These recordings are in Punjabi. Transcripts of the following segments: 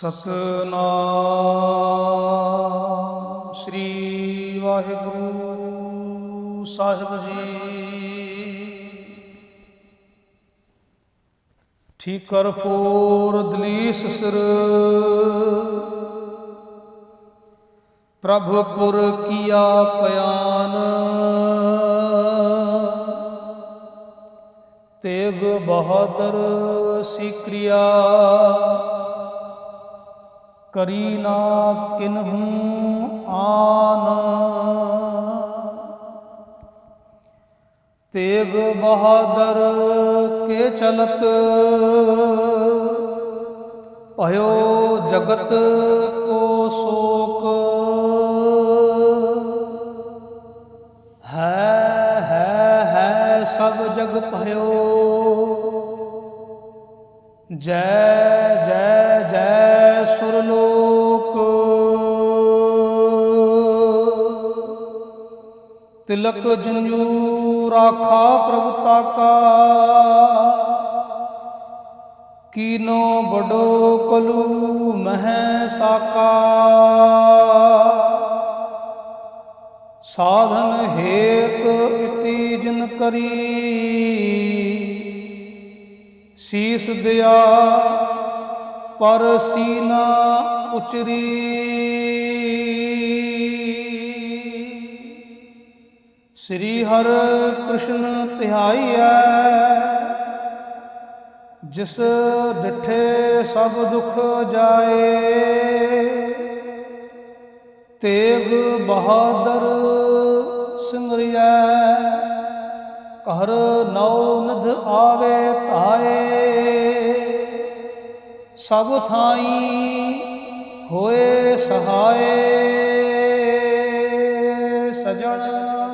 ਸਤਨਾਮ ਸ੍ਰੀ ਵਾਹਿਗੁਰੂ ਸਾਹਿਬ ਜੀ। ਠੀਕਰ ਫੋਰ ਦਲੀਸ ਸਿਰ। ਪ੍ਰਭੂ ਪੁਰ ਕੀਆ ਪਿਆਨ। ਤੇਗ ਬਹਾਦਰ ਸਿਕਰਿਆ। ਕਰੀ ਨਾ ਕਿਨਹੂ ਆਨ। ਤੇਗ ਬਹਾਦਰ ਕੇ ਚਲਤ, ਭਇਓ ਜਗਤ ਕੋ ਸ਼ੋਕ। ਹੈ ਹੈ ਹੈ ਸਭ ਜਗ ਭਇਓ, ਜੈ ਜੈ ਤਿਲਕ ਜੰਜੂ ਰਾਖਾ ਪ੍ਰਭ ਤਾਕਾ। ਕੀਨੋ ਬਡੋ ਕਲੂ ਮਹਿ ਸਾਕਾ। ਸਾਧਨ ਹੇਤ ਇਤੀ ਜਿਨ ਕਰੀ। ਸੀਸ ਦਿਆ ਪਰ ਸੀਨਾ ਉਚਰੀ। ਸ੍ਰੀ ਹਰ ਕ੍ਰਿਸ਼ਨ ਧਿਆਈਐ, ਜਿਸ ਡਿਠੇ ਸਭ ਦੁਖ ਜਾਏ। ਤੇਗ ਬਹਾਦਰ ਸਿਮਰਿਆ ਘਰ ਨਉ ਨਧ ਆਵੇ ਧਾਏ। ਸਭ ਥਾਈ ਹੋਏ ਸਹਾਏ। ਸਜਣ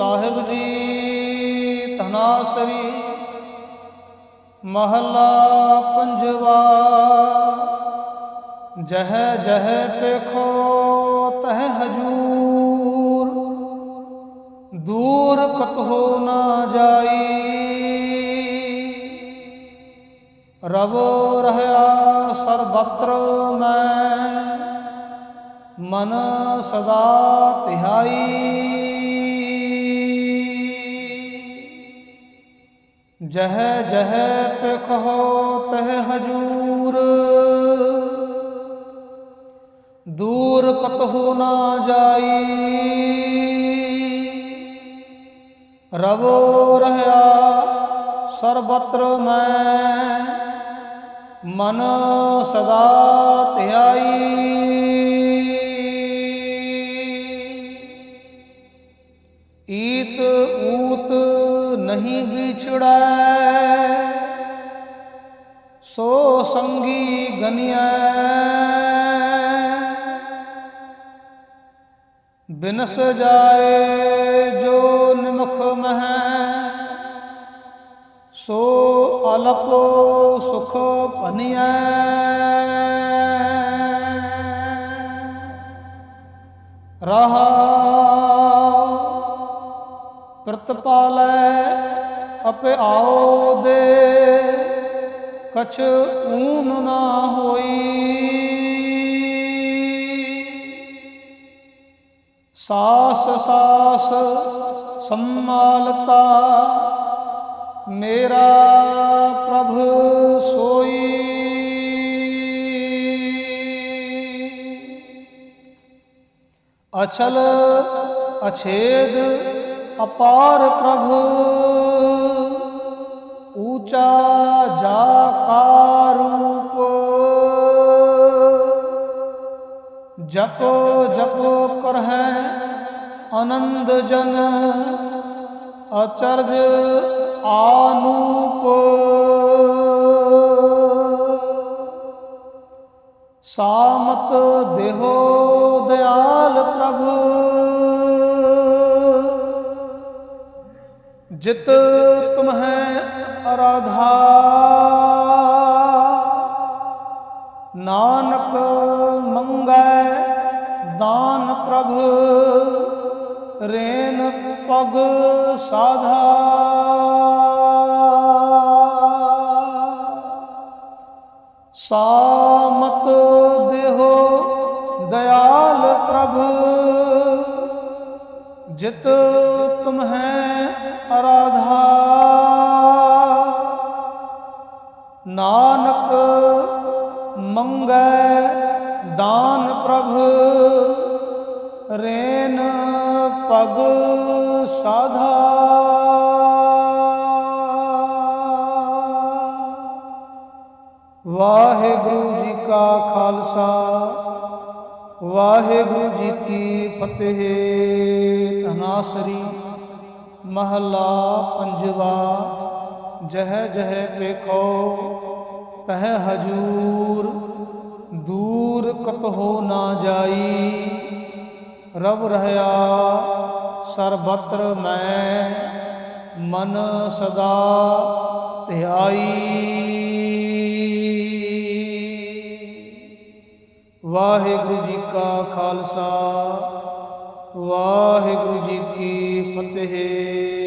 ਸਾਹਿਬ ਜੀ ਧਨਾਸਰੀ ਮਹੱਲਾ ਪੰਜਵਾ। ਜਹ ਜਹ ਪੇਖੋ ਤਹ ਹਜੂਰ। ਦੂਰ ਕਤਹੋ ਨਾ ਜਾਈ। ਰਬ ਰਹਿਆ ਸਰਬਤਰ ਮੈਂ, ਮਨ ਸਦਾ ਤਿਹਾਈ। ਜਹ ਜਹ ਪਖੋ ਤਹ ਹਜੂਰ। ਦੂਰ ਕਤਹੋ ਨਾ ਜਾਈ। ਰਵੋ ਰਹਿਆ ਸਰਬਤਰ ਮੈਂ ਮਨ ਸਦਾ ਧਿਆਈ। ਈਤ ਊਤ ਨਹੀਂ ਵਿਛੜੈ। ਸੰਗੀ ਗਨਿਐ। ਬਿਨਸ ਜਾਏ ਜੋ ਨਿਮਖ ਮਹਿ, ਸੋ ਅਲਪੋ ਸੁਖ ਭਨਿਐ। ਰਹਾ ਪ੍ਰਤਪਾਲੈ, ਆਪੇ ਆਓ ਦੇ ਕਛ ਊਨ ਨਾ ਹੋਈ। ਸਾਸ ਸਾਸ ਸੰਮਾਲਤਾ ਮੇਰਾ ਪ੍ਰਭ ਸੋਈ। ਅਚਲ ਅਛੇਦ ਅਪਾਰ ਪ੍ਰਭ। ਊਚਾ ਜਾ ਕਾ ਰੂਪ ਜਪ ਜਪ ਕਰਹਿ ਆਨੰਦ ਜਨ, ਅਚਰਜ ਆਨੂਪ। ਸਾਮਤ ਦੇਹੋ ਦਿਆਲ ਪ੍ਰਭ। ਜਿਤ ਤੁਮਹਿ ਰਾਧਾ ਨਾਨਕ ਮੰਗੈ ਦਾਨ ਪ੍ਰਭ, ਰੇਨ ਪਗ ਸਾਧਾ। ਸਾਮਤ ਦੇਹੋ ਦਇਆਲ ਪ੍ਰਭ, ਜਿਤ ਤੁਮਹਿ ਅਰਾਧਾ ਸਾਧਾ। ਵਾਹਿਗੁਰੂ ਜੀ ਕਾ ਖਾਲਸਾ, ਵਾਹਿਗੁਰੂ ਜੀ ਕੀ ਫਤਿਹ। ਧਨਾਸਰੀ ਮਹਲਾ ਪੰਜਵਾ, ਜਹ ਜਹ ਵੇਖੋ, ਤਹ ਹਜੂਰ, ਦੂਰ ਕਤਹੋ ਨਾ ਜਾਈ। ਰਬ ਰਹਿਆ ਸਰਬਤਰ ਮੈਂ ਮਨ ਸਦਾ ਧਿਆਈ। ਵਾਹਿਗੁਰੂ ਜੀ ਕਾ ਖਾਲਸਾ ਵਾਹਿਗੁਰੂ ਜੀ ਕੀ ਫਤਿਹ।